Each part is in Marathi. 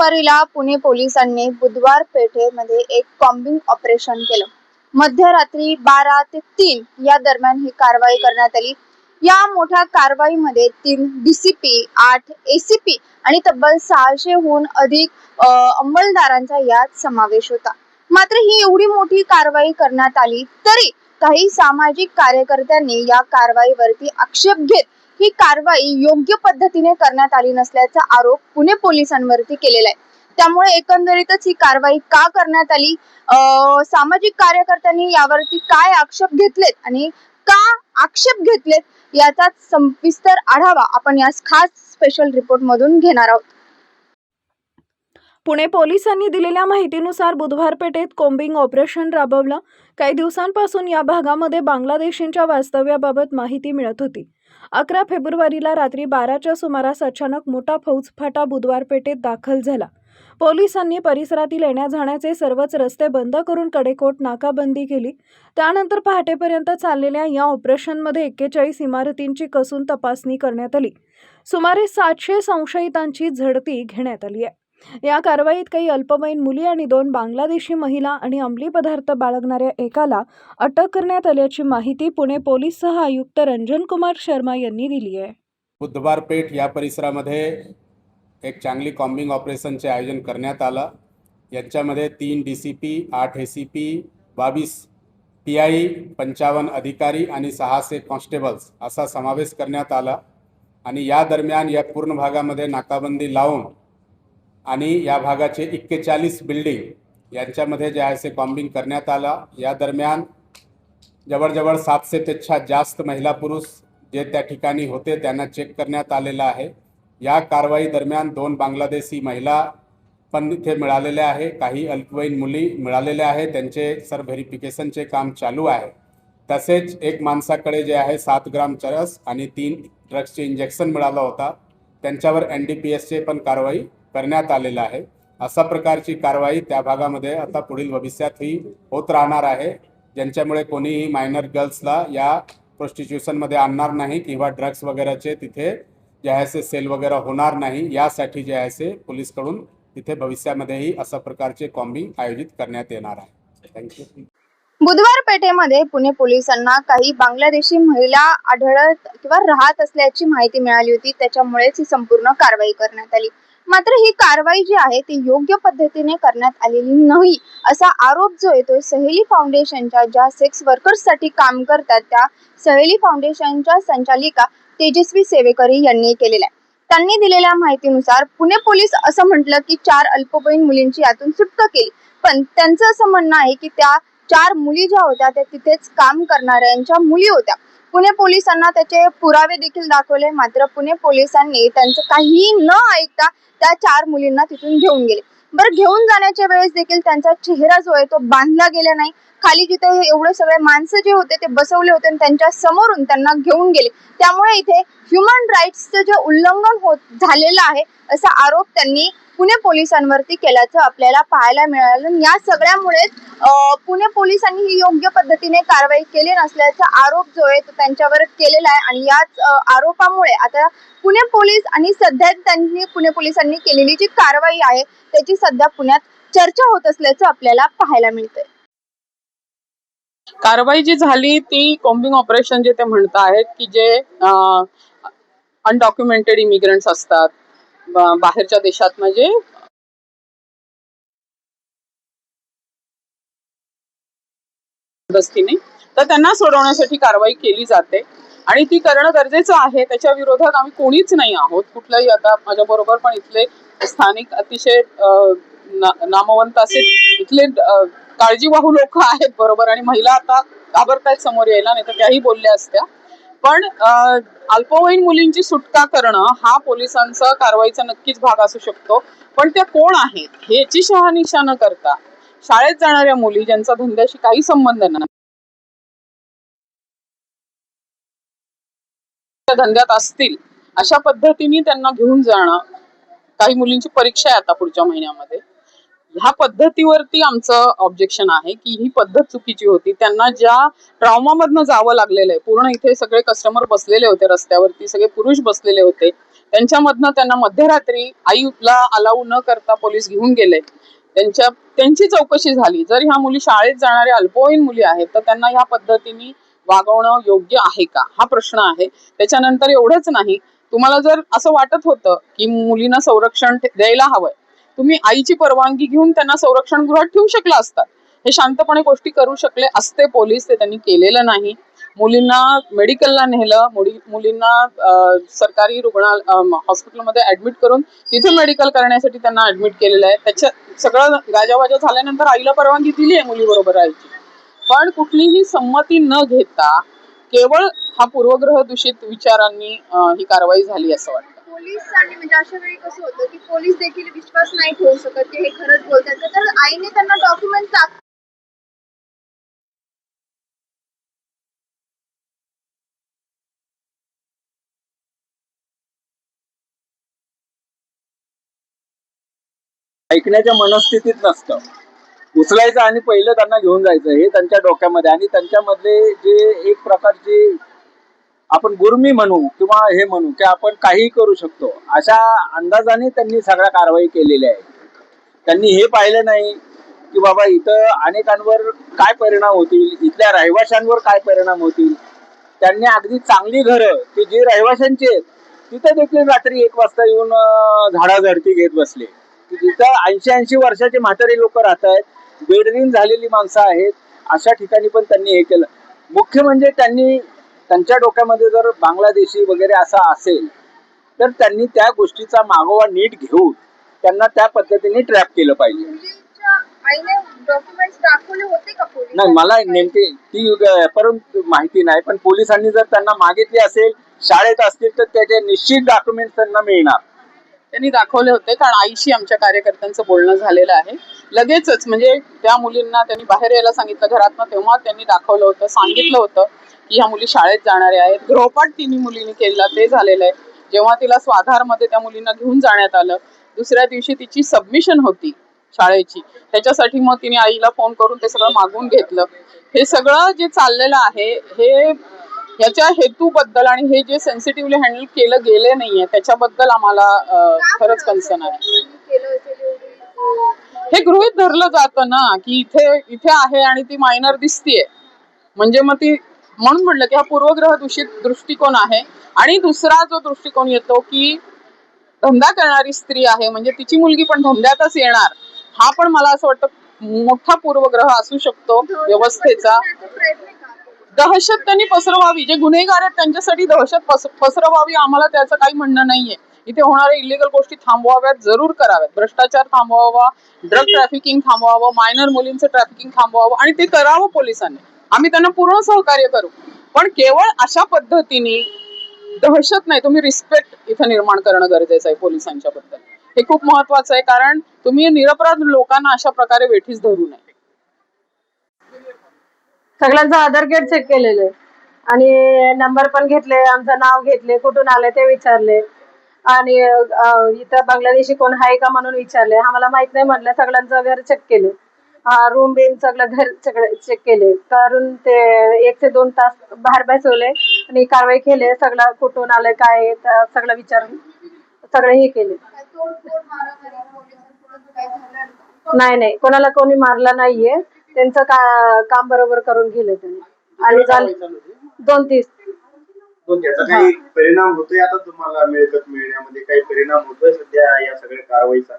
फेब्रुवारीला पुणे पोलिसांनी बुधवार पेठेमध्ये एक कॉम्बिंग ऑपरेशन केलं. मध्यरात्री बारा ते तीन या दरम्यान ही कारवाई करण्यात आली. या मोठ्या कारवाईमध्ये तीन डीसीपी आठ एसीपी आणि तब्बल सहाशेहून अधिक अंमलदारांचा यात समावेश होता. मात्र ही एवढी मोठी कारवाई करण्यात आली तरी काही सामाजिक कार्यकर्त्यांनी या कारवाईवरती आक्षेप घेत ही कारवाई योग्य पद्धतीने करण्यात आली नसल्याचा आरोप पुणे पोलिसांवरती केलेला आहे. त्यामुळे एकंदरीतच ही कारवाई का करण्यात आली? सामाजिक कार्यकर्त्यांनी यावरती काय आक्षेप घेतलेत आणि का आक्षेप घेतलेत याचा सविस्तर आढावा आपण या खास स्पेशल रिपोर्ट मधून घेणार आहोत. पुणे पोलिसांनी दिलेल्या माहितीनुसार बुधवार पेठेत कोम्बिंग ऑपरेशन राबवलं. काही दिवसांपासून या भागामध्ये बांगलादेशींच्या वास्तव्याबाबत माहिती मिळत होती. अकरा फेब्रुवारीला रात्री बाराच्या सुमारास अचानक मोठा फौजफाटा बुधवार पेठेत दाखल झाला. पोलिसांनी परिसरातील येण्या जाण्याचे सर्वच रस्ते बंद करून कडेकोट नाकाबंदी केली. त्यानंतर पहाटेपर्यंत चाललेल्या या ऑपरेशनमध्ये एक्केचाळीस इमारतींची कसून तपासणी करण्यात आली. सुमारे सातशे संशयितांची झडती घेण्यात आली आहे. या कारवाईत काही अल्पवयीन मुली आणि दोन बांगलादेशी महिला आणि अंमली पदार्थ बाळगणाऱ्या एकाला अटक करण्यात आल्याची माहिती पुणे पोलीस सह आयुक्त रंजन कुमार शर्मा यांनी दिली आहे. बुधवार पेठ या परिसरामध्ये एक चांगली कॉम्बिंग ऑपरेशनचे आयोजन करण्यात आलं. याच्यामध्ये तीन डी सी पी आठ ए सी पी बावीस पी आय पंचावन्न अधिकारी आणि सहाशे कॉन्स्टेबल्स असा समावेश करण्यात आला. आणि या दरम्यान या पूर्ण भागामध्ये नाकाबंदी लावून आणि या भागाचे एक्केचाळीस बिल्डिंग यांच्यामध्ये जे आहे ते कॉम्बिंग करण्यात आला. या दरम्यान जवळजवळ सातशेपेक्षा जास्त महिला पुरुष जे त्या ठिकाणी होते त्यांना चेक करण्यात आलेलं आहे. या कारवाई दरम्यान दोन बांगलादेशी महिला पण इथे मिळालेल्या आहे. काही अल्पवयीन मुली मिळालेल्या आहे त्यांचे सर व्हेरिफिकेशनचे काम चालू आहे. तसेच एक माणसाकडे जे आहे सात ग्राम चरस आणि तीन ड्रग्सचे इंजेक्शन मिळाला होता. त्यांच्यावर एन डी पी एसचे पण कारवाई करण्यात आलेलं आहे. अशा प्रकारची कारवाई त्या भागामध्ये आता पुढील भविष्यातही होत राहणार आहे. ज्यांच्यामुळे कोणीही मायनर गर्ल्सला या प्रोस्टिट्यूशनमध्ये आणणार नाही किंवा ड्रग्स वगैरेचे तिथे जे आहे सेल वगैरे होणार नाही यासाठी जे आहे ते पोलीसकडून तिथे भविष्यामध्येही अशा प्रकारचे कॉम्बिंग आयोजित करण्यात येणार आहे. थँक्यू बुधवार पेठेमध्ये पुणे पोलिसांना काही बांगलादेशी महिला आढळत किंवा राहत असल्याची माहिती मिळाली होती. त्याच्यामुळेच ही संपूर्ण कारवाई करण्यात आली. मात्र ही कारवाई जी आहे ती योग्य पद्धतीने करण्यात आलेली नाही असा आरोप जो येतोय सहेली फाउंडेशनच्या ज्या सेक्स वर्कर्ससाठी काम करतात त्या सहेली फाउंडेशनच्या संचालिका तेजस्वी सेवेकरी यांनी केलेला आहे त्यांनी दिलेल्या माहितीनुसार पुणे पोलीस असं म्हटलं की चार अल्पवयीन मुलींची यातून सुटका केली. पण त्यांचं असं म्हणणं आहे की त्या चार मुली ज्या होत्या त्या तिथेच काम करणाऱ्यांच्या मुली होत्या. पुणे पोलिसांना त्याचे पुरावे देखील दाखवले मात्र पुणे पोलिसांनी त्यांचं काहीही न ऐकता त्या चार मुलींना तिथून घेऊन गेले. बरं घेऊन जाण्याच्या वेळेस देखील त्यांचा चेहरा जो आहे तो बांधला गेला नाही. खाली जिथे एवढे सगळे माणसं जे होते ते बसवले होते आणि त्यांच्या समोरून त्यांना घेऊन गेले. त्यामुळे इथे ह्युमन राईट्सचं जे उल्लंघन होत झालेलं आहे असा आरोप त्यांनी पुणे पोलिसांवरती केल्याचं आपल्याला पाहायला मिळालं. आणि या सगळ्यामुळेच पुणे पोलिसांनी ही योग्य पद्धतीने कारवाई केली नसल्याचा आरोप जो आहे तो त्यांच्यावर केलेला आहे. आणि याच आरोपामुळे आता पुणे पोलीस आणि सध्या त्यांनी पुणे पोलिसांनी केलेली जी कारवाई आहे त्याची सध्या पुण्यात चर्चा होत असल्याचं आपल्याला पाहायला मिळतंय. कारवाई जी झाली ती कॉम्बिंग ऑपरेशन जे ते म्हणत आहेत की जे अनडॉक्युमेंटेड इमिग्रंट्स असतात बाहेरच्या देशात म्हणजे जबरदस्तीने तर त्यांना सोडवण्यासाठी कारवाई केली जाते. आणि ती करणं गरजेचं आहे. त्याच्या विरोधात आम्ही कोणीच नाही आहोत. कुठलंही आता माझ्या बरोबर पण इथले स्थानिक अतिशय नामवंत असे इथले काळजीवाहू लोक आहेत बरोबर. आणि महिला आता घाबरतायत समोर यायला नाही तर त्याही बोलल्या असत्या. पण अल्पवयीन मुलींची सुटका करणं हा पोलिसांचा कारवाईचा नक्कीच भाग असू शकतो. पण त्या कोण आहेत? ह्याची शहानिशा न करता शाळेत जाणाऱ्या मुली ज्यांचा धंद्याशी काही संबंध नाही. त्या धंद्यात असतील अशा पद्धतीने त्यांना घेऊन जाणं काही मुलींची परीक्षा आहे आता पुढच्या महिन्यामध्ये. ह्या पद्धतीवरती आमचं ऑब्जेक्शन आहे की ही पद्धत चुकीची होती. त्यांना ज्या ट्रॉमामधनं जावं लागलेलं आहे पूर्ण इथे सगळे कस्टमर बसलेले होते रस्त्यावरती सगळे पुरुष बसलेले होते. त्यांच्यामधनं त्यांना मध्यरात्री आईला अलाऊ न करता पोलीस घेऊन गेले. त्यांच्या त्यांची चौकशी झाली. जर ह्या मुली शाळेत जाणाऱ्या अल्पवयीन मुली आहेत तर त्यांना ह्या पद्धतीने वागवणं योग्य आहे का? हा प्रश्न आहे. त्याच्यानंतर एवढंच नाही. तुम्हाला जर असं वाटत होतं की मुलींना संरक्षण द्यायला हवंय तुम्ही आईची परवानगी घेऊन त्यांना संरक्षण गृहात ठेवू शकला असतात हे शांतपणे गोष्टी करू शकले असते पोलीस ते त्यांनी केलेलं नाही. मुलींना मेडिकलला नेलं मुली मुलींना सरकारी रुग्णाल हॉस्पिटलमध्ये ऍडमिट करून तिथे मेडिकल करण्यासाठी त्यांना ऍडमिट केलेलं आहे. त्याच्या सगळं गाजावाजा झाल्यानंतर आईला परवानगी दिली आहे मुलीबरोबर आईची पण कुठलीही संमती न घेता केवळ हा पूर्वग्रह दूषित विचारांनी ही कारवाई झाली असं वाटतं. पोलिसांनी म्हणजे अशा वेळी कसं होतं की पोलीस देखील विश्वास नाही ठेवू शकत की हे खरंच बोलतात का? तर आईने त्यांना डॉक्युमेंट दाख ऐकण्याच्या मनस्थितीत नसतं उचलायचं आणि पहिलं त्यांना घेऊन जायचं हे त्यांच्या डोक्यामध्ये आणि त्यांच्यामधले जे एक प्रकारची आपण गुरमी म्हणू किंवा हे म्हणू की आपण काहीही करू शकतो. अशा अंदाजाने त्यांनी सगळ्या कारवाई केलेल्या आहे त्यांनी हे पाहिलं नाही की बाबा इथं अनेकांवर काय परिणाम होतील इथल्या रहिवाशांवर काय परिणाम होतील. त्यांनी अगदी चांगली घरं की जी रहिवाशांची आहेत तिथं देखील रात्री एक वाजता येऊन अं, झाडाझडती घेत बसले. की जिथं ऐंशी ऐंशी वर्षाचे म्हातारे लोक राहत आहेत बेडरीन झालेली माणसं आहेत अशा ठिकाणी पण त्यांनी हे केलं. मुख्य म्हणजे त्यांनी त्यांच्या डोक्यामध्ये जर बांगलादेशी वगैरे असं असेल तर त्यांनी त्या गोष्टीचा मागोवा नीट घेऊन त्यांना त्या पद्धतीने ट्रॅप केलं पाहिजे. मुलीच्या आईने डॉक्युमेंट दाखवले होते का पोलीस नाही मला नेमकी ती परंतु माहिती नाही पण पोलिसांनी जर त्यांना मागितली असेल शाळेत असतील तर त्याचे निश्चित डॉक्युमेंट त्यांना मिळणार. त्यांनी दाखवले होते. कारण आईशी आमच्या कार्यकर्त्यांचं बोलणं झालेलं आहे. लगेचच म्हणजे त्या मुलींना त्यांनी बाहेर यायला सांगितलं घरातनं तेव्हा त्यांनी दाखवलं होतं सांगितलं होतं की ह्या मुली शाळेत जाणाऱ्या आहेत. गृहपाठ तिन्ही मुलींनी केला ते झालेलं आहे. जेव्हा तिला स्वाधारमध्ये त्या मुलींना घेऊन जाण्यात आलं दुसऱ्या दिवशी तिची सबमिशन होती शाळेची. त्याच्यासाठी मग तिने आईला फोन करून ते सगळं मागून घेतलं. हे सगळं जे चाललेलं आहे हे ह्याच्या हेतूबद्दल आणि हे जे सेन्सिटिव्हली हँडल केलं गेले नाहीये त्याच्याबद्दल आम्हाला खरंच कन्सर्न आहे. हे गृहित धरलं जातं ना की इथे इथे आहे आणि ती मायनर दिसतीये. म्हणजे मग ती म्हणून म्हटलं की हा पूर्वग्रह दूषित दृष्टिकोन आहे आणि दुसरा जो दृष्टिकोन येतो की धंदा करणारी स्त्री आहे म्हणजे तिची मुलगी पण धंद्यातच येणार हा पण मला असं वाटतं मोठा पूर्वग्रह असू शकतो व्यवस्थेचा. प्रयत्न का दहशत त्यांनी पसरवावी जे गुन्हेगार आहेत त्यांच्यासाठी दहशत पसरवावी आम्हाला त्याचं काही म्हणणं नाहीये. इथे होणाऱ्या इलिगल गोष्टी थांबवाव्यात जरूर कराव्यात. भ्रष्टाचार थांबवावा ड्रग ट्रॅफिकिंग थांबवावं मायनर मुलींचं ट्रॅफिकिंग थांबवावं आणि ते करावं पोलिसांनी. आम्ही त्यांना पूर्ण सहकार्य करू. पण केवळ अशा पद्धतीने दहशत नाही. तुम्ही रिस्पेक्ट इथं निर्माण करणं गरजेचं आहे पोलिसांच्या बद्दल हे खूप महत्वाचं आहे कारण तुम्ही निरपराध लोकांना अशा प्रकारे वेठीस धरू नये. सगळ्यांचं आधार कार्ड चेक केलेलं. आणि नंबर पण घेतले आमचं नाव घेतले कुठून आले ते विचारले. आणि इथं बांगलादेशी कोण आहे का म्हणून विचारले. आम्हाला माहीत नाही म्हटलं सगळ्यांचं घर चेक केले. हा रूम बिम सगळं घर सगळं चेक केले. करून ते एक ते दोन तास बाहेर बसवले आणि कारवाई केले. सगळं कुठून आले काय सगळं विचारून सगळं हे केले? नाही नाही. कोणाला कोणी मारलं नाहीये. त्यांचं का काम बरोबर करून गेले त्यांनी. आणि झालं दोन तीस. पण त्याचा काही परिणाम होतोय आता तुम्हाला मिळकत मिळण्यामध्ये काही परिणाम होतोय सध्या या सगळ्या कारवाईचा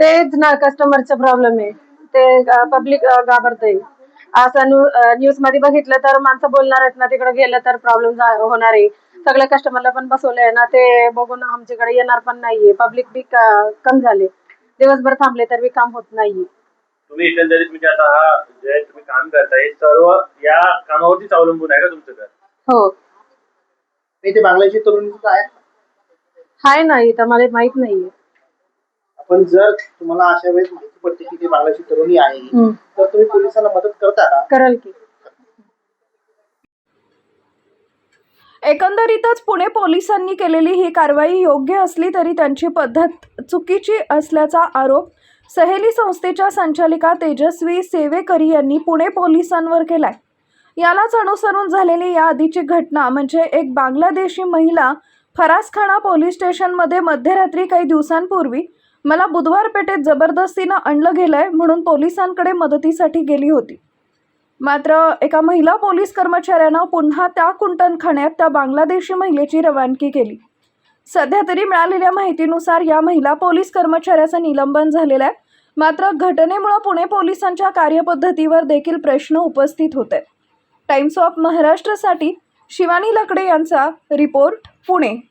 तेच ना कस्टमरचा प्रॉब्लेम आहे. ते पब्लिक घाबरतंय. असं न्यूजमध्ये बघितलं तर माणसं बोलणार आहेत ना तिकडे गेलं तर प्रॉब्लेम होणार आहे. सगळ्या कस्टमरला पण बसवलंय ना ते बघून आमच्याकडे येणार पण नाहीये. पब्लिक बी कम झाले. दिवसभर थांबले तर बी काम होत नाहीये. तुम्ही एकंदरीत म्हणजे आता हा जे तुम्ही काम करताय हे सर्व या कामावरतीच अवलंबून आहे का तुमचं घर? हो. इथे बांगलादेशी तरुणीचं आहे? हाय ना इथं मला माहीत नाहीये. आपण जर तुम्हाला अशा वेळेस माहिती पडते की ती बांगलादेशी तरुणी आहे हम्म. तर तुम्ही पोलिसांना मदत करता का? करल की. एकंदरीतच पुणे पोलिसांनी केलेली ही कारवाई योग्य असली तरी त्यांची पद्धत चुकीची असल्याचा आरोप सहेली संस्थेच्या संचालिका तेजस्वी सेवेकरी यांनी पुणे पोलिसांवर केलाय. यालाच अनुसरून झालेली या आधीची घटना म्हणजे एक बांगलादेशी महिला फरासखाना पोलीस स्टेशनमध्ये मध्यरात्री काही दिवसांपूर्वी मला बुधवार पेठेत जबरदस्तीनं आणलं गेलंय म्हणून पोलिसांकडे मदतीसाठी गेली होती. मात्र एका महिला पोलीस कर्मचाऱ्यानं पुन्हा त्या कुंटणखान्यात त्या बांगलादेशी महिलेची रवानगी केली. सध्या तरी मिळालेल्या माहितीनुसार या महिला पोलीस कर्मचाऱ्याचं निलंबन झालेलं आहे. मात्र घटनेमुळे पुणे पोलिसांच्या कार्यपद्धतीवर देखील प्रश्न उपस्थित होते. टाइम्स ऑफ महाराष्ट्रसाठी शिवानी लकडे यांचा रिपोर्ट पुणे.